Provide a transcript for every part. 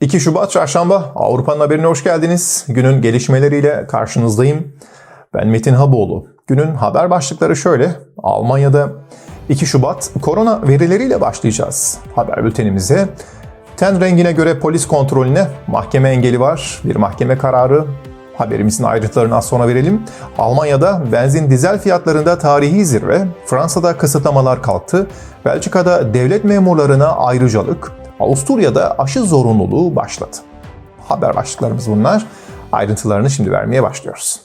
2 Şubat Çarşamba Avrupa'nın haberine hoş geldiniz. Günün gelişmeleriyle karşınızdayım. Ben Metin Haboğlu. Günün haber başlıkları şöyle. Almanya'da 2 Şubat korona verileriyle başlayacağız. Haber bültenimize ten rengine göre polis kontrolüne mahkeme engeli var. Bir mahkeme kararı. Haberimizin ayrıntılarını az sonra verelim. Almanya'da benzin dizel fiyatlarında tarihi zirve, Fransa'da kısıtlamalar kalktı, Belçika'da devlet memurlarına ayrıcalık, Avusturya'da aşı zorunluluğu başladı. Haber başlıklarımız bunlar. Ayrıntılarını şimdi vermeye başlıyoruz.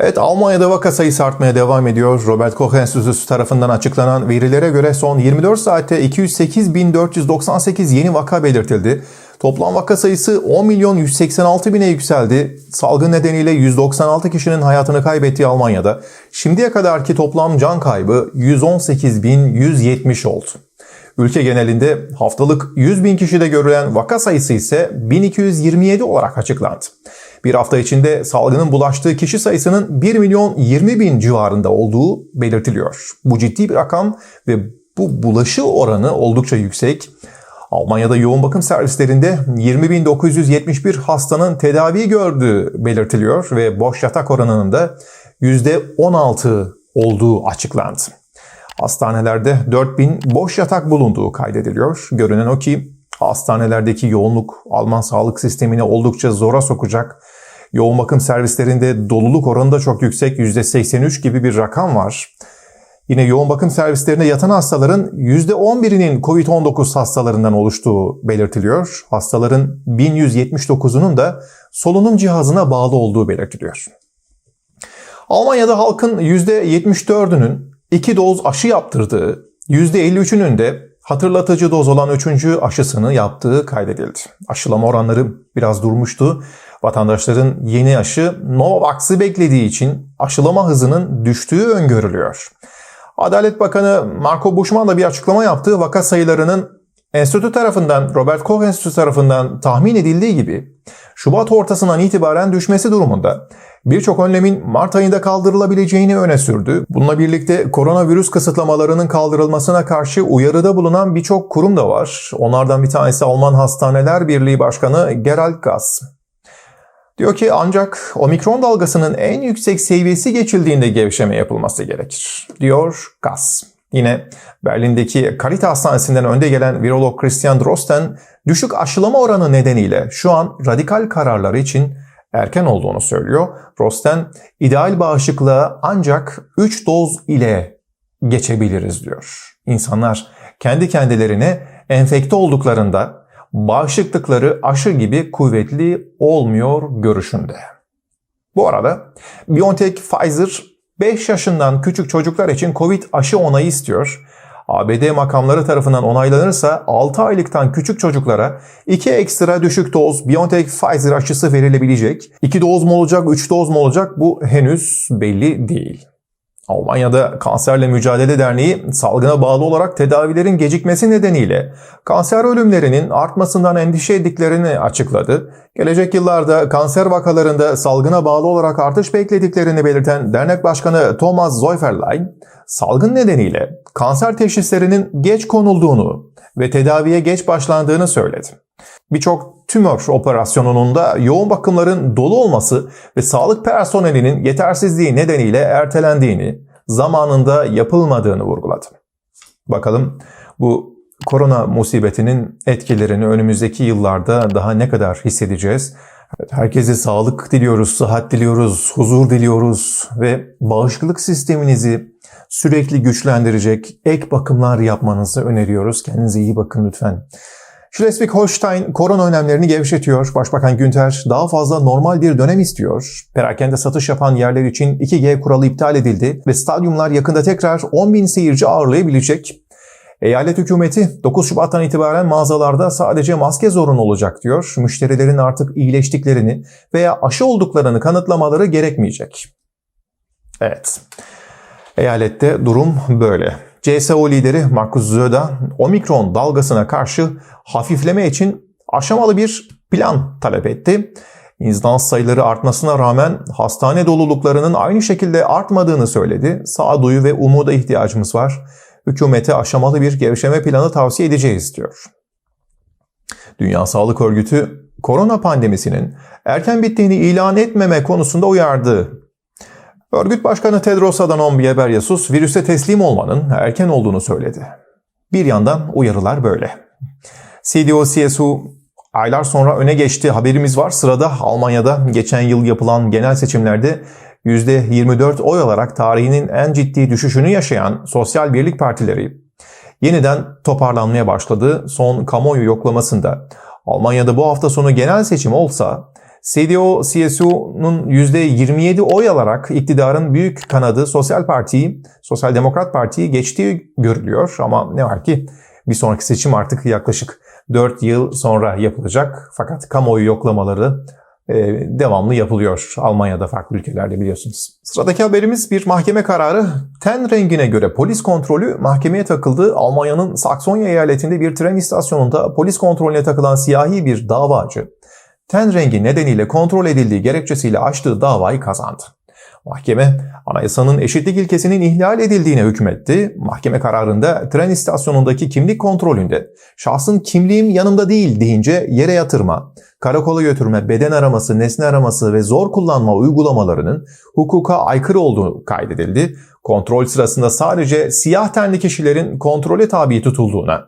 Evet Almanya'da vaka sayısı artmaya devam ediyor. Robert Koch Enstitüsü tarafından açıklanan verilere göre son 24 saatte 208.498 yeni vaka belirtildi. Toplam vaka sayısı 10 milyon 186 bine yükseldi. Salgın nedeniyle 196 kişinin hayatını kaybettiği Almanya'da şimdiye kadarki toplam can kaybı 118.170 oldu. Ülke genelinde haftalık 100 bin kişide görülen vaka sayısı ise 1227 olarak açıklandı. Bir hafta içinde salgının bulaştığı kişi sayısının 1 milyon 20 bin civarında olduğu belirtiliyor. Bu ciddi bir rakam ve bu bulaşı oranı oldukça yüksek. Almanya'da yoğun bakım servislerinde 20.971 hastanın tedavi gördüğü belirtiliyor ve boş yatak oranının da %16 olduğu açıklandı. Hastanelerde 4000 boş yatak bulunduğu kaydediliyor. Görünen o ki hastanelerdeki yoğunluk Alman sağlık sistemini oldukça zora sokacak. Yoğun bakım servislerinde doluluk oranı da çok yüksek %83 gibi bir rakam var. Yine yoğun bakım servislerinde yatan hastaların %11'inin COVID-19 hastalarından oluştuğu belirtiliyor. Hastaların 1179'unun da solunum cihazına bağlı olduğu belirtiliyor. Almanya'da halkın %74'ünün 2 doz aşı yaptırdığı, %53'ünün de hatırlatıcı doz olan 3. aşısını yaptığı kaydedildi. Aşılama oranları biraz durmuştu. Vatandaşların yeni aşı Novavax'ı beklediği için aşılama hızının düştüğü öngörülüyor. Adalet Bakanı Marco Bushman da bir açıklama yaptı. Vaka sayılarının enstitü tarafından, Robert Koch Enstitüsü tarafından tahmin edildiği gibi Şubat ortasından itibaren düşmesi durumunda birçok önlemin Mart ayında kaldırılabileceğini öne sürdü. Bununla birlikte koronavirüs kısıtlamalarının kaldırılmasına karşı uyarıda bulunan birçok kurum da var. Onlardan bir tanesi Alman Hastaneler Birliği Başkanı Gerald Gass. Diyor ki ancak omikron dalgasının en yüksek seviyesi geçildiğinde gevşeme yapılması gerekir, diyor Gass. Yine Berlin'deki Karite Hastanesi'nden önde gelen virolog Christian Drosten, düşük aşılama oranı nedeniyle şu an radikal kararları için erken olduğunu söylüyor. Drosten, ideal bağışıklığa ancak 3 doz ile geçebiliriz diyor. İnsanlar kendi kendilerine enfekte olduklarında bağışıklıkları aşı gibi kuvvetli olmuyor görüşünde. Bu arada BioNTech Pfizer 5 yaşından küçük çocuklar için Covid aşı onayı istiyor. ABD makamları tarafından onaylanırsa 6 aylıktan küçük çocuklara 2 ekstra düşük doz BioNTech Pfizer aşısı verilebilecek. 2 doz mu olacak, 3 doz mu olacak bu henüz belli değil. Almanya'da Kanserle Mücadele Derneği salgına bağlı olarak tedavilerin gecikmesi nedeniyle kanser ölümlerinin artmasından endişe ettiklerini açıkladı. Gelecek yıllarda kanser vakalarında salgına bağlı olarak artış beklediklerini belirten dernek başkanı Thomas Zeuferlein, salgın nedeniyle kanser teşhislerinin geç konulduğunu ve tedaviye geç başlandığını söyledi. Birçok tümör operasyonunun da yoğun bakımların dolu olması ve sağlık personelinin yetersizliği nedeniyle ertelendiğini, zamanında yapılmadığını vurguladı. Bakalım bu korona musibetinin etkilerini önümüzdeki yıllarda daha ne kadar hissedeceğiz? Herkese sağlık diliyoruz, sıhhat diliyoruz, huzur diliyoruz ve bağışıklık sisteminizi sürekli güçlendirecek ek bakımlar yapmanızı öneriyoruz. Kendinize iyi bakın lütfen. Schleswig-Holstein korona önlemlerini gevşetiyor. Başbakan Günther daha fazla normal bir dönem istiyor. Perakende satış yapan yerler için 2G kuralı iptal edildi ve stadyumlar yakında tekrar 10 bin seyirci ağırlayabilecek. Eyalet hükümeti 9 Şubat'tan itibaren mağazalarda sadece maske zorunlu olacak diyor. Müşterilerin artık iyileştiklerini veya aşı olduklarını kanıtlamaları gerekmeyecek. Evet. Eyalette durum böyle. CSO lideri Markus Söder, omikron dalgasına karşı hafifleme için aşamalı bir plan talep etti. İnsidans sayıları artmasına rağmen hastane doluluklarının aynı şekilde artmadığını söyledi. Sağduyu ve umuda ihtiyacımız var. Hükümete aşamalı bir gevşeme planı tavsiye edeceğiz diyor. Dünya Sağlık Örgütü korona pandemisinin erken bittiğini ilan etmeme konusunda uyardı. Örgüt Başkanı Tedros Adhanom Ghebreyesus virüse teslim olmanın erken olduğunu söyledi. Bir yandan uyarılar böyle. CDU-CSU aylar sonra öne geçti. Haberimiz var. Sırada Almanya'da geçen yıl yapılan genel seçimlerde %24 oy alarak tarihinin en ciddi düşüşünü yaşayan Sosyal Birlik Partileri yeniden toparlanmaya başladı. Son kamuoyu yoklamasında Almanya'da bu hafta sonu genel seçim olsa CDU-CSU'nun %27 oy alarak iktidarın büyük kanadı Sosyal Parti'yi, Sosyal Demokrat Parti'yi geçtiği görülüyor. Ama ne var ki bir sonraki seçim artık yaklaşık 4 yıl sonra yapılacak. Fakat kamuoyu yoklamaları devamlı yapılıyor Almanya'da farklı ülkelerde biliyorsunuz. Sıradaki haberimiz bir mahkeme kararı. Ten rengine göre polis kontrolü mahkemeye takıldı. Almanya'nın Saksonya eyaletinde bir tren istasyonunda polis kontrolüne takılan siyahi bir davacı ten rengi nedeniyle kontrol edildiği gerekçesiyle açtığı davayı kazandı. Mahkeme anayasanın eşitlik ilkesinin ihlal edildiğine hükmetti. Mahkeme kararında tren istasyonundaki kimlik kontrolünde şahsın kimliğim yanımda değil deyince yere yatırma, karakola götürme, beden araması, nesne araması ve zor kullanma uygulamalarının hukuka aykırı olduğu kaydedildi. Kontrol sırasında sadece siyah tenli kişilerin kontrole tabi tutulduğuna,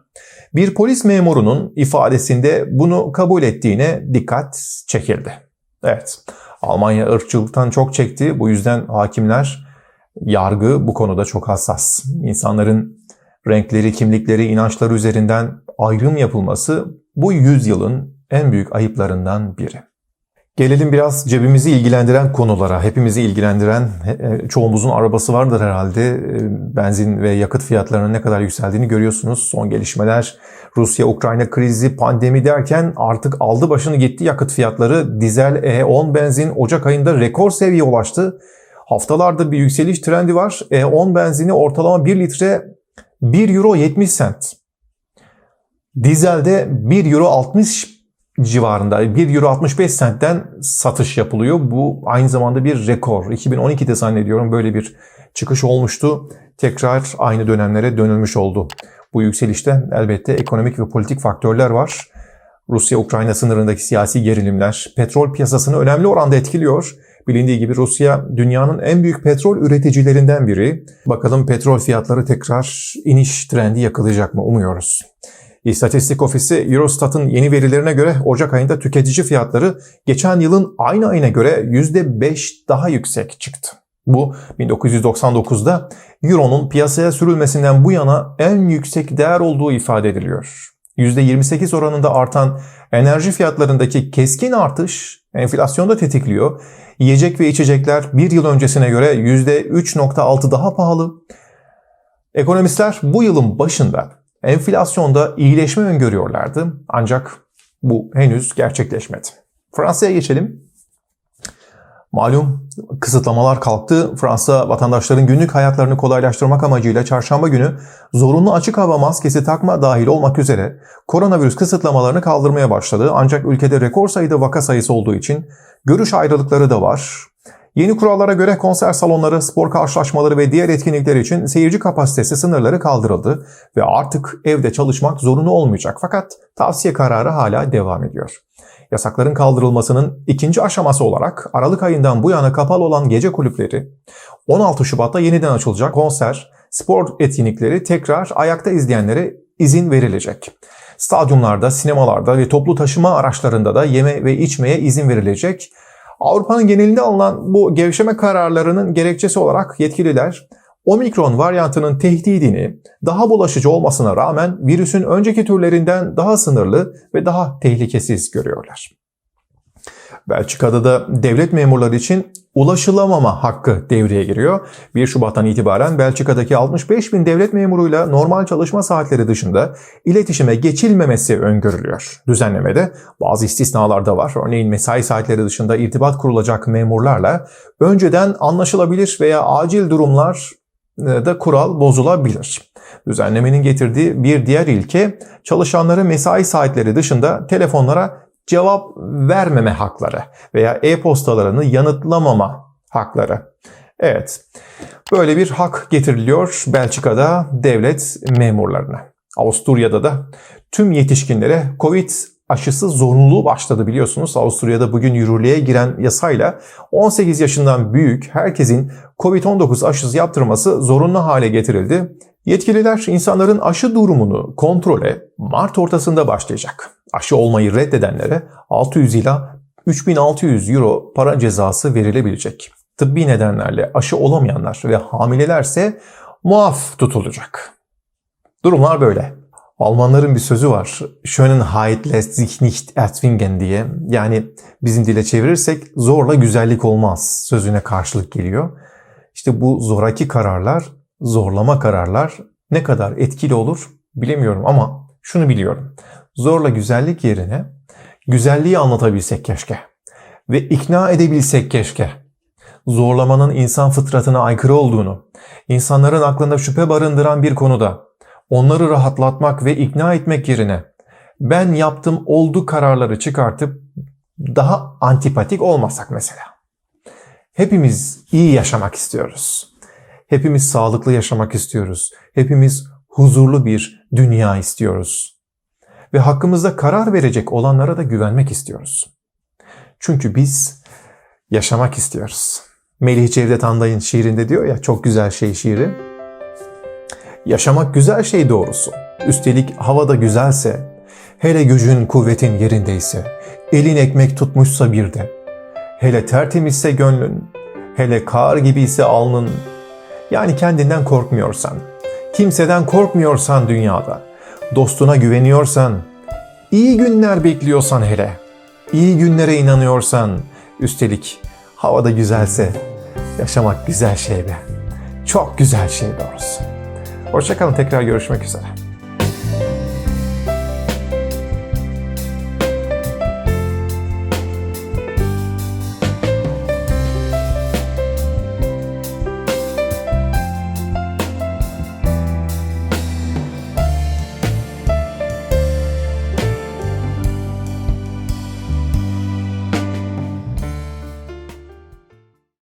bir polis memurunun ifadesinde bunu kabul ettiğine dikkat çekildi. Evet, Almanya ırkçılıktan çok çekti. Bu yüzden hakimler, yargı bu konuda çok hassas. İnsanların renkleri, kimlikleri, inançları üzerinden ayrım yapılması bu yüzyılın en büyük ayıplarından biri. Gelelim biraz cebimizi ilgilendiren konulara. Hepimizi ilgilendiren, e, çoğumuzun arabası vardır herhalde. E, benzin ve yakıt fiyatlarının ne kadar yükseldiğini görüyorsunuz. Son gelişmeler, Rusya-Ukrayna krizi, pandemi derken artık aldı başını gitti yakıt fiyatları. Dizel E10 benzin Ocak ayında rekor seviye ulaştı. Haftalarda bir yükseliş trendi var. E10 benzini ortalama 1 litre 1 euro 70 cent. Dizelde 1 euro 60 civarında 1 euro 65 centten satış yapılıyor. Bu aynı zamanda bir rekor. 2012'de zannediyorum böyle bir çıkış olmuştu. Tekrar aynı dönemlere dönülmüş oldu. Bu yükselişte elbette ekonomik ve politik faktörler var. Rusya-Ukrayna sınırındaki siyasi gerilimler petrol piyasasını önemli oranda etkiliyor. Bilindiği gibi Rusya dünyanın en büyük petrol üreticilerinden biri. Bakalım petrol fiyatları tekrar iniş trendi yakalayacak mı umuyoruz. İstatistik Ofisi Eurostat'ın yeni verilerine göre Ocak ayında tüketici fiyatları geçen yılın aynı ayına göre %5 daha yüksek çıktı. Bu 1999'da Euro'nun piyasaya sürülmesinden bu yana en yüksek değer olduğu ifade ediliyor. %28 oranında artan enerji fiyatlarındaki keskin artış enflasyonda tetikliyor. Yiyecek ve içecekler bir yıl öncesine göre %3.6 daha pahalı. Ekonomistler bu yılın başında enflasyonda iyileşme öngörüyorlardı ancak bu henüz gerçekleşmedi. Fransa'ya geçelim. Malum kısıtlamalar kalktı. Fransa vatandaşların günlük hayatlarını kolaylaştırmak amacıyla çarşamba günü zorunlu açık hava maskesi takma dahil olmak üzere koronavirüs kısıtlamalarını kaldırmaya başladı. Ancak ülkede rekor sayıda vaka sayısı olduğu için görüş ayrılıkları da var. Yeni kurallara göre konser salonları, spor karşılaşmaları ve diğer etkinlikler için seyirci kapasitesi sınırları kaldırıldı ve artık evde çalışmak zorunlu olmayacak. Fakat tavsiye kararı hala devam ediyor. Yasakların kaldırılmasının ikinci aşaması olarak Aralık ayından bu yana kapalı olan gece kulüpleri 16 Şubat'ta yeniden açılacak konser, spor etkinlikleri tekrar ayakta izleyenlere izin verilecek. Stadyumlarda, sinemalarda ve toplu taşıma araçlarında da yeme ve içmeye izin verilecek. Avrupa'nın genelinde alınan bu gevşeme kararlarının gerekçesi olarak yetkililer Omikron varyantının tehdidini daha bulaşıcı olmasına rağmen virüsün önceki türlerinden daha sınırlı ve daha tehlikesiz görüyorlar. Belçika'da da devlet memurları için ulaşılamama hakkı devreye giriyor. 1 Şubat'tan itibaren Belçika'daki 65 bin devlet memuruyla normal çalışma saatleri dışında iletişime geçilmemesi öngörülüyor. Düzenlemede bazı istisnalar da var. Örneğin mesai saatleri dışında irtibat kurulacak memurlarla önceden anlaşılabilir veya acil durumlar e, da kural bozulabilir. Düzenlemenin getirdiği bir diğer ilke çalışanları mesai saatleri dışında telefonlara cevap vermeme hakları veya e-postalarını yanıtlamama hakları. Evet, böyle bir hak getiriliyor Belçika'da devlet memurlarına. Avusturya'da da tüm yetişkinlere Covid aşısı zorunluluğu başladı biliyorsunuz. Avusturya'da bugün yürürlüğe giren yasayla 18 yaşından büyük herkesin Covid-19 aşısı yaptırması zorunlu hale getirildi. Yetkililer insanların aşı durumunu kontrole Mart ortasında başlayacak. Aşı olmayı reddedenlere 600 ila 3600 euro para cezası verilebilecek. Tıbbi nedenlerle aşı olamayanlar ve hamilelerse muaf tutulacak. Durumlar böyle. Almanların bir sözü var. Schönen Heit lässt sich nicht erzwingen diye. Yani bizim dile çevirirsek zorla güzellik olmaz sözüne karşılık geliyor. İşte bu zoraki kararlar, zorlama kararlar ne kadar etkili olur bilemiyorum ama şunu biliyorum. Zorla güzellik yerine güzelliği anlatabilsek keşke. Ve ikna edebilsek keşke. Zorlamanın insan fıtratına aykırı olduğunu, insanların aklında şüphe barındıran bir konuda onları rahatlatmak ve ikna etmek yerine ben yaptım oldu kararları çıkartıp daha antipatik olmasak mesela. Hepimiz iyi yaşamak istiyoruz. Hepimiz sağlıklı yaşamak istiyoruz. Hepimiz huzurlu bir dünya istiyoruz. Ve hakkımızda karar verecek olanlara da güvenmek istiyoruz. Çünkü biz yaşamak istiyoruz. Melih Cevdet Anday'ın şiirinde diyor ya çok güzel şey şiiri. Yaşamak güzel şey doğrusu. Üstelik havada güzelse, hele gücün kuvvetin yerindeyse, elin ekmek tutmuşsa bir de, hele tertemizse gönlün, hele kar gibiyse alnın, yani kendinden korkmuyorsan, kimseden korkmuyorsan dünyada, dostuna güveniyorsan, iyi günler bekliyorsan hele, iyi günlere inanıyorsan, üstelik havada güzelse, yaşamak güzel şey be. Çok güzel şey doğrusu. Hoşçakalın tekrar görüşmek üzere.